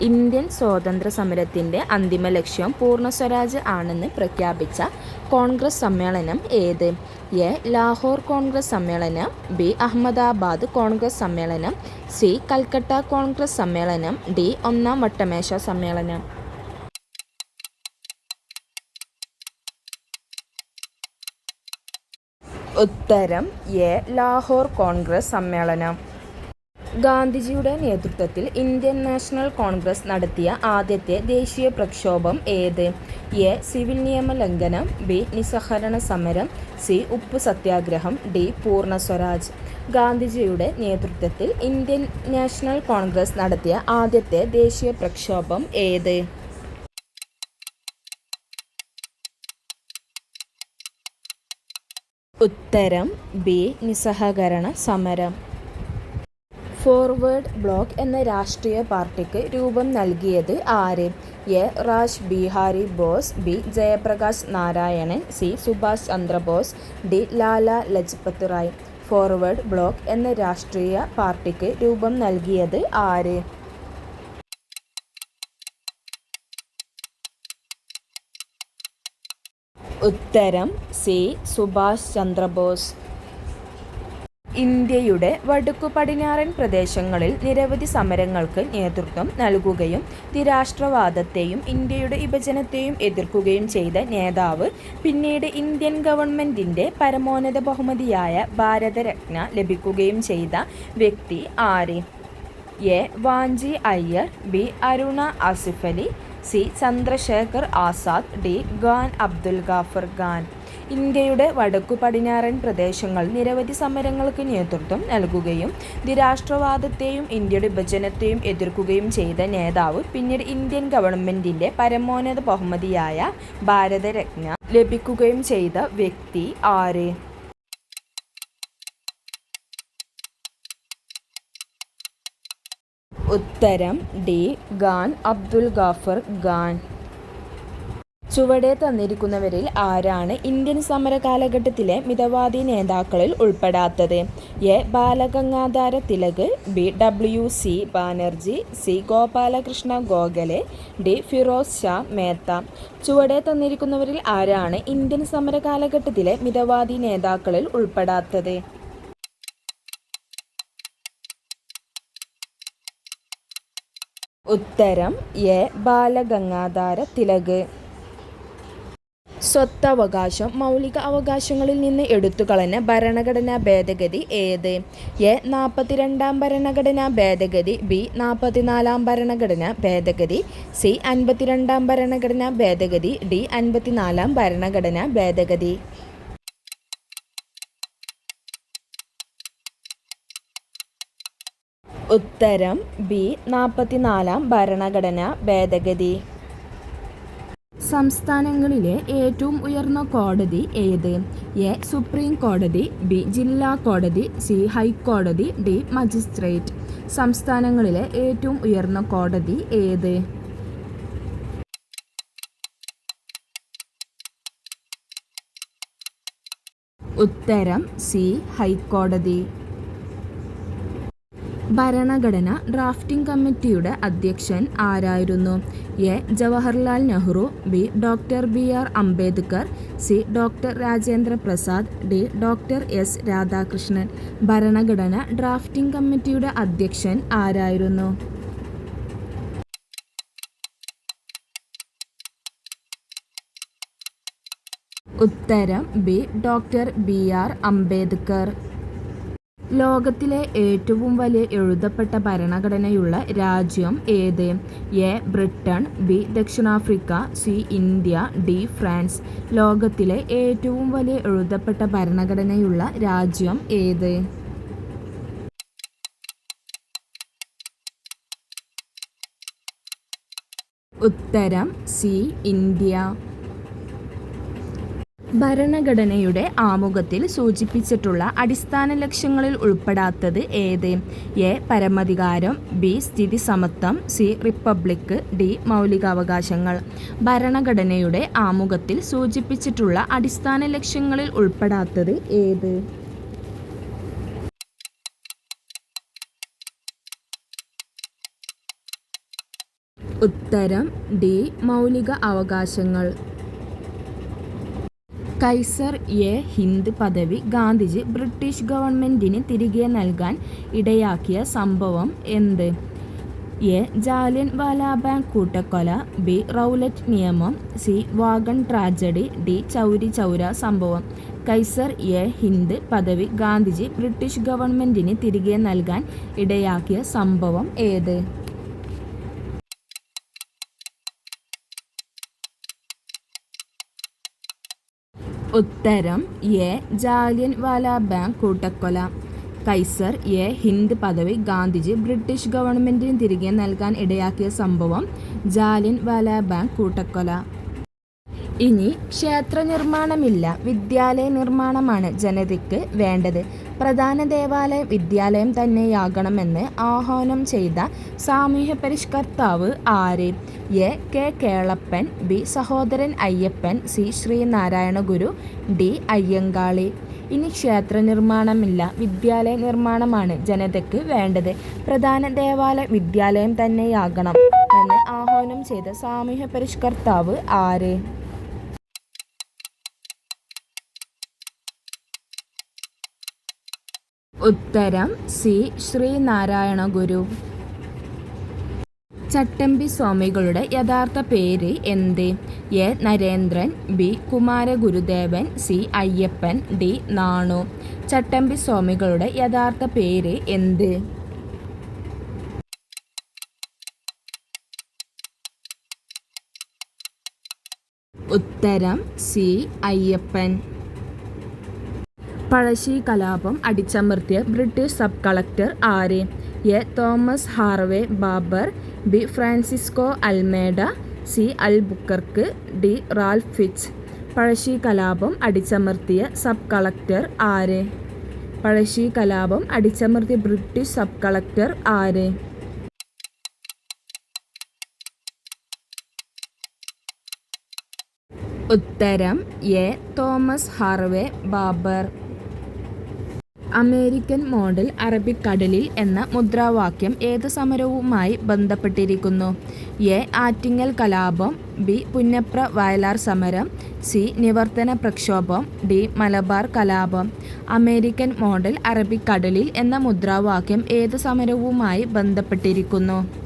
Indian സ്വാതന്ത്ര്യ സമരത്തിന്റെ അന്തിമ ലക്ഷ്യം പൂർണ സ്വരാജ് ആണെന്ന് പ്രഖ്യാപിച്ച കോൺഗ്രസ് സമ്മേളനം ഏത്? എ. ലാഹോർ കോൺഗ്രസ് സമ്മേളനം ബി. അഹമ്മദാബാദ് കോൺഗ്രസ് സമ്മേളനം സി. കൽക്കട്ട കോൺഗ്രസ് സമ്മേളനം ഡി. ഒന്നാം വട്ടമേശ സമ്മേളനം. ഉത്തരം എ. ലാഹോർ കോൺഗ്രസ് സമ്മേളനം. ഗാന്ധിജിയുടെ നേതൃത്വത്തിൽ ഇന്ത്യൻ നാഷണൽ കോൺഗ്രസ് നടത്തിയ ആദ്യത്തെ ദേശീയ പ്രക്ഷോഭം ഏത്? എ. സിവിൽ നിയമ ലംഘനം ബി. നിസ്സഹരണ സമരം സി. ഉപ്പ് സത്യാഗ്രഹം ഡി. പൂർണ സ്വരാജ് ഗാന്ധിജിയുടെ നേതൃത്വത്തിൽ ഇന്ത്യൻ നാഷണൽ കോൺഗ്രസ് നടത്തിയ ആദ്യത്തെ ദേശീയ പ്രക്ഷോഭം ഏത്? ഉത്തരം ബി. നിസ്സഹകരണ സമരം. ഫോർവേഡ് ബ്ലോക്ക് എന്ന രാഷ്ട്രീയ പാർട്ടിക്ക് രൂപം നൽകിയത് ആര്? A. Raj Bihari Bose B. Jayaprakash Narayanan C. Subhash Chandrabose D. Lala Lajpat Rai. Forward block എന്ന രാഷ്ട്രീയ പാർട്ടിക്ക് രൂപം നൽകിയത് ആര്? ഉത്തരം സി. സുഭാഷ് ചന്ദ്രബോസ്. ഇന്ത്യയുടെ വടക്കു പടിഞ്ഞാറൻ പ്രദേശങ്ങളിൽ നിരവധി സമരങ്ങൾക്ക് നേതൃത്വം നൽകുകയും തിരാഷ്ട്രവാദത്തെയും ഇന്ത്യയുടെ വിഭജനത്തെയും എതിർക്കുകയും ചെയ്ത നേതാവ് പിന്നീട് ഇന്ത്യൻ ഗവൺമെന്റിന്റെ പരമോന്നത ബഹുമതിയായ ഭാരതരത്ന ലഭിക്കുകയും ചെയ്ത വ്യക്തി ആര്? A. Vanchi Iyer B. Aruna Asaf Ali C Chandrashekhar Azad D Khan Abdul Ghaffar Khan. ഇന്ത്യയുടെ വടക്കു പടിഞ്ഞാറൻ പ്രദേശങ്ങൾ നിരവധി സമരങ്ങൾക്ക് നേതൃത്വം നൽകുകയും ദ്വിരാഷ്ട്രവാദത്തെയും ഇന്ത്യയുടെ വിഭജനത്തെയും എതിർക്കുകയും ചെയ്ത നേതാവ് പിന്നീട് ഇന്ത്യൻ ഗവൺമെന്റിന്റെ പരമോന്നത ബഹുമതിയായ ഭാരതരത്ന ലഭിക്കുകയും ചെയ്ത വ്യക്തി ആര്? ഉത്തരം ഡി. ഖാൻ അബ്ദുൽ ഗാഫർ ഖാൻ. ചുവടെ തന്നിരിക്കുന്നവരിൽ ആരാണ് ഇന്ത്യൻ സമര കാലഘട്ടത്തിലെ മിതവാദി നേതാക്കളിൽ ഉൾപ്പെടാത്തത്? A. Balagangadhara Tilak B. W. C. Banerjee C. Gopalakrishna Gokhale D. Firoz Shah Mehta. ചുവടെ തന്നിരിക്കുന്നവരിൽ ആരാണ് ഇന്ത്യൻ സമര കാലഘട്ടത്തിലെ മിതവാദി നേതാക്കളിൽ ഉൾപ്പെടാത്തത്? ഉത്തരം എ. ബാലഗംഗാധാര തിലക്. സ്വത്തവകാശം മൗലിക അവകാശങ്ങളിൽ നിന്ന് എടുത്തു കളഞ്ഞ ഭരണഘടനാ ഭേദഗതി ഏത്? എ. നാൽപ്പത്തിരണ്ടാം ഭരണഘടനാ ഭേദഗതി ബി. നാൽപ്പത്തിനാലാം ഭരണഘടനാ ഭേദഗതി സി. അൻപത്തിരണ്ടാം ഭരണഘടനാ ഭേദഗതി ഡി. അൻപത്തിനാലാം ഭരണഘടനാ ഭേദഗതി. ഉത്തരം ബി നാൽപ്പത്തിനാലാം ഭരണഘടന ഭേദഗതി. സംസ്ഥാനങ്ങളിലെ ഏറ്റവും ഉയർന്ന കോടതി ഏത്? എ സുപ്രീം കോടതി ബി ജില്ലാ കോടതി സി ഹൈക്കോടതി ഡി മജിസ്ട്രേറ്റ്. സംസ്ഥാനങ്ങളിലെ ഏറ്റവും ഉയർന്ന കോടതി ഏത്? ഉത്തരം സി ഹൈക്കോടതി. ഭരണഘടന ഡ്രാഫ്റ്റിംഗ് കമ്മിറ്റിയുടെ അധ്യക്ഷൻ ആരായിരുന്നു? A. Jawaharlal Nehru B. Doctor B. R. Ambedkar C. Doctor Rajendra Prasad D. Doctor S. Radhakrishnan. ഭരണഘടന ഡ്രാഫ്റ്റിംഗ് കമ്മിറ്റിയുടെ അധ്യക്ഷൻ ആരായിരുന്നു? ഉത്തരം B. Doctor B. R. Ambedkar. ലോകത്തിലെ ഏറ്റവും വലിയ എഴുതപ്പെട്ട ഭരണഘടനയുള്ള രാജ്യം ഏത്? എ ബ്രിട്ടൻ ബി ദക്ഷിണാഫ്രിക്ക സി ഇന്ത്യ ഡി ഫ്രാൻസ്. ലോകത്തിലെ ഏറ്റവും വലിയ എഴുതപ്പെട്ട ഭരണഘടനയുള്ള രാജ്യം ഏത്? ഉത്തരം സി ഇന്ത്യ. ഭരണഘടനയുടെ ആമുഖത്തിൽ സൂചിപ്പിച്ചിട്ടുള്ള അടിസ്ഥാന ലക്ഷ്യങ്ങളിൽ ഉൾപ്പെടാത്തത് ഏത്? എ. പരമാധികാരം ബി. സ്ഥിതി സമത്വം സി. Republic D. മൗലികാവകാശങ്ങൾ. ഭരണഘടനയുടെ ആമുഖത്തിൽ സൂചിപ്പിച്ചിട്ടുള്ള അടിസ്ഥാന ലക്ഷ്യങ്ങളിൽ ഉൾപ്പെടാത്തത് ഏത്? ഉത്തരം ഡി. മൗലിക അവകാശങ്ങൾ. കൈസർ എ ഹിന്ദ് പദവി ഗാന്ധിജി ബ്രിട്ടീഷ് ഗവൺമെന്റിന് തിരികെ നൽകാൻ ഇടയാക്കിയ സംഭവം എന്ത്? എ. ജാലിയൻ വാലാബാഗ് കൂട്ടക്കൊല ബി. റൗലറ്റ് നിയമം C. Wagon tragedy D. Chauri Chaura സംഭവം. കൈസർ എ ഹിന്ദ് പദവി ഗാന്ധിജി ബ്രിട്ടീഷ് ഗവൺമെന്റിന് തിരികെ നൽകാൻ ഇടയാക്കിയ സംഭവം ഏത്? ഉത്തരം എ. ജാലിയൻ വാലാബാഗ് കൂട്ടക്കൊല. Kaiser A. ഹിന്ദ് പദവി ഗാന്ധിജി ബ്രിട്ടീഷ് ഗവൺമെന്റിന് തിരികെ നൽകാൻ ഇടയാക്കിയ സംഭവം ജാലിയൻ വാലാബാഗ് കൂട്ടക്കൊല. ഇനി ക്ഷേത്ര നിർമ്മാണമില്ല. വിദ്യാലയ നിർമ്മാണമാണ് ജനതയ്ക്ക് വേണ്ടത്. പ്രധാന ദേവാലയം വിദ്യാലയം തന്നെയാകണമെന്ന് ആഹ്വാനം ചെയ്ത സാമൂഹ്യ പരിഷ്കർത്താവ് ആര്? A. K. Kelappan B. Sahodaran Ayyappan C. Sreenarayana Guru D. Ayyankali. ഇനി ക്ഷേത്ര നിർമ്മാണമില്ല. വിദ്യാലയ നിർമ്മാണമാണ് ജനതയ്ക്ക് വേണ്ടത്. പ്രധാന ദേവാലയ വിദ്യാലയം തന്നെയാകണം എന്ന് ആഹ്വാനം ചെയ്ത സാമൂഹ്യ പരിഷ്കർത്താവ് ആര്? ഉത്തരം സി. ശ്രീനാരായണ ഗുരു. ചട്ടമ്പി സ്വാമികളുടെ യഥാർത്ഥ പേര് എന്ത്? A. Narendran B. Kumaragurudevan C. Ayyappan D. Nanu. Chattampi സ്വാമികളുടെ യഥാർത്ഥ പേര് എന്ത്? ഉത്തരം സി. അയ്യപ്പൻ. പഴശ്ശി കലാപം അടിച്ചമർത്തിയ ബ്രിട്ടീഷ് സബ് കളക്ടർ ആര്? A. Thomas Harvey Baber B. Francisco Almeida C. Al Albuquerque D. Ralph Fitch Pazhassi കലാപം അടിച്ചമർത്തിയ സബ് കളക്ടർ ആര്? പഴശ്ശി കലാപം അടിച്ചമർത്തിയ ബ്രിട്ടീഷ് സബ് കളക്ടർ ആര്? ഉത്തരം A. Thomas Harvey Baber. American model അറബിക്കടലിൽ എന്ന മുദ്രാവാക്യം ഏത് സമരവുമായി ബന്ധപ്പെട്ടിരിക്കുന്നു? എ. ആറ്റിങ്ങൽ കലാപം ബി. പുന്നപ്ര വയലാർ സമരം സി. നിവർത്തന പ്രക്ഷോഭം ഡി. മലബാർ കലാപം. അമേരിക്കൻ മോഡൽ അറബിക്കടലിൽ എന്ന മുദ്രാവാക്യം ഏത് സമരവുമായി ബന്ധപ്പെട്ടിരിക്കുന്നു?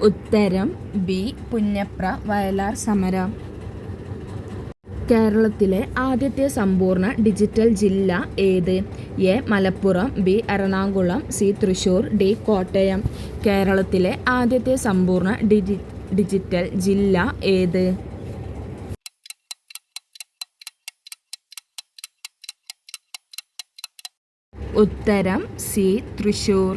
ഉത്തരം ബി. പുന്നപ്ര വയലാർ സമരം. കേരളത്തിലെ ആദ്യത്തെ സമ്പൂർണ ഡിജിറ്റൽ ജില്ല ഏത്? A. Malappuram B. Ernakulam C. Thrissur D. Kottayam. കേരളത്തിലെ ആദ്യത്തെ സമ്പൂർണ ഡിജി ഡിജിറ്റൽ ജില്ല ഏത്? ഉത്തരം സി. തൃശൂർ.